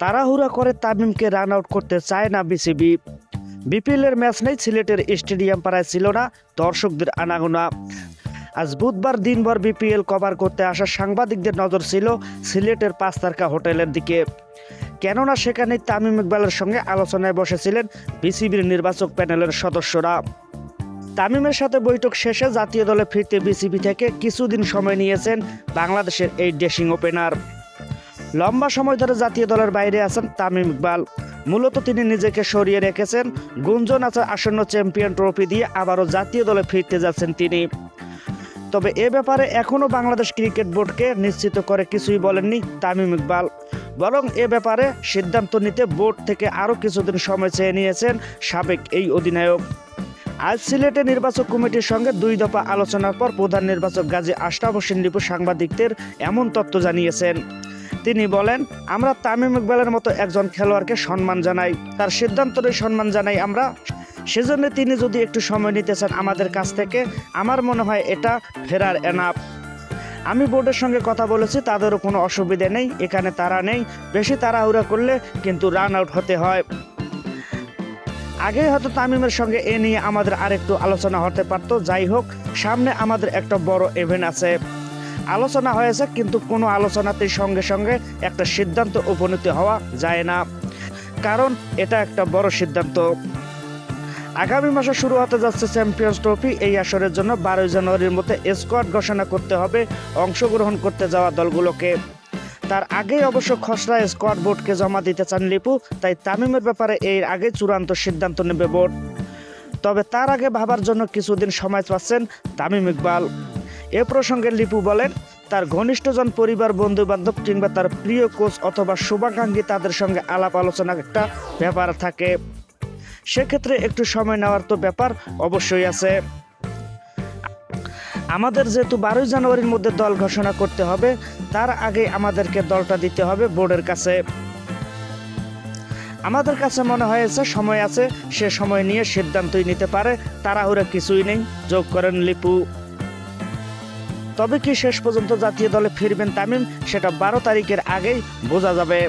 তাড়াহুড়া করে তামিমকে run out করতে চায় না বিসিবি বিপিএলের ম্যাচ নেই, সিলেটের স্টেডিয়াম পাড়ায় ছিল না দর্শকদের আনাগোনা। আজ বুধবার দিনভর বিপিএল কভার করতে আসা সাংবাদিকদের নজর ছিল সিলেটের পাঁচ তারকা হোটেলের দিকে। কেননা সেখানে তামিম ইকবালের সঙ্গে আলোচনায় বসেছিলেন বিসিবির নির্বাচক প্যানেলের সদস্যরা। তামিমের সাথে বৈঠক শেষে জাতীয় দলে ফিরতে বিসিবি থেকে কিছুদিন সময় নিয়েছেন বাংলাদেশের এই ড্রেসিং ওপেনার। লম্বা সময় ধরে জাতীয় দলের বাইরে আছেন তামিম ইকবাল। মূলত তিনি নিজেকে সরিয়ে রেখেছেন। গুঞ্জন আছে আসন্ন চ্যাম্পিয়ন ট্রফি দিয়ে আবারও জাতীয় দলে ফিরতে যাচ্ছেন তিনি। তবে এ ব্যাপারে এখনও বাংলাদেশ ক্রিকেট বোর্ডকে নিশ্চিত করে কিছুই বলেননি তামিম ইকবাল। বরং এ ব্যাপারে সিদ্ধান্ত নিতে বোর্ড থেকে আরও কিছুদিন সময় চেয়ে নিয়েছেন সাবেক এই অধিনায়ক। আজ সিলেটে নির্বাচক কমিটির সঙ্গে দুই দফা আলোচনার পর প্রধান নির্বাচক গাজী আশরাফ হোসেন লিপু সাংবাদিকদের এমন তথ্য জানিয়েছেন। তিনি বলেন, আমরা তামিম ইকবালের মতো একজন খেলোয়াড়কে সম্মান জানাই। তার সিদ্ধান্তই সম্মান জানাই আমরা। সেজন্য তিনি যদি একটু সময় নিতে চান আমাদের কাছ থেকে, আমার মনে হয় এটা ফেরার এনাফ। আমি বোর্ডের সঙ্গে কথা বলেছি, তাদেরও কোনো অসুবিধে নেই, এখানে তারা নেই। বেশি তাড়াহুড়া করলে কিন্তু রান আউট হতে হয়। আগে হয়তো তামিমের সঙ্গে এ নিয়ে আমাদের আরেকটু আলোচনা হতে পারত। যাই হোক, সামনে আমাদের একটা বড় ইভেন্ট আছে। আলোচনা হয়েছে, কিন্তু কোনো আলোচনাতেই সঙ্গে সঙ্গে একটা সিদ্ধান্ত উপনীত হওয়া যায় না। কারণ এটা একটা বড় সিদ্ধান্ত। আগামী মাসে শুরু হতে যাচ্ছে চ্যাম্পিয়ন্স ট্রফি। এই আসরের জন্য বারোই জানুয়ারির মধ্যে স্কোয়াড ঘোষণা করতে হবে, অংশগ্রহণ করতে যাওয়া দলগুলোকে। তার আগেই অবশ্য খসড়া স্কোয়াড বোর্ডকে জমা দিতে চান লিপু, তাই তামিমের ব্যাপারে এর আগে চূড়ান্ত সিদ্ধান্ত নেবে বোর্ড। তবে তার আগে ভাবার জন্য কিছুদিন সময় পাচ্ছেন তামিম ইকবাল। এ প্রসঙ্গে লিপু বলেন, তার ঘনিষ্ঠজন পরিবার বন্ধু বান্ধব কিংবা তার প্রিয় কোচ অথবা শুভাকাঙ্ক্ষী তাদের সঙ্গে আলাপ আলোচনা একটা ব্যাপার থাকে। সেক্ষেত্রে একটু সময় নেওয়ার তো ব্যাপার অবশ্যই আছে। আমাদের যেহেতু বারোই জানুয়ারির মধ্যে দল ঘোষণা করতে হবে, তার আগে আমাদেরকে দলটা দিতে হবে বোর্ডের কাছে। আমাদের কাছে মনে হয়েছে সময় আছে, সে সময় নিয়ে সিদ্ধান্তই নিতে পারে তারা তাড়াহুড়া কিছুই নেই। যোগ করেন লিপু। তবে কি শেষ পর্যন্ত জাতীয় দলে ফিরবেন তামিম সেটা বারো তারিখের আগেই বোঝা যাবে।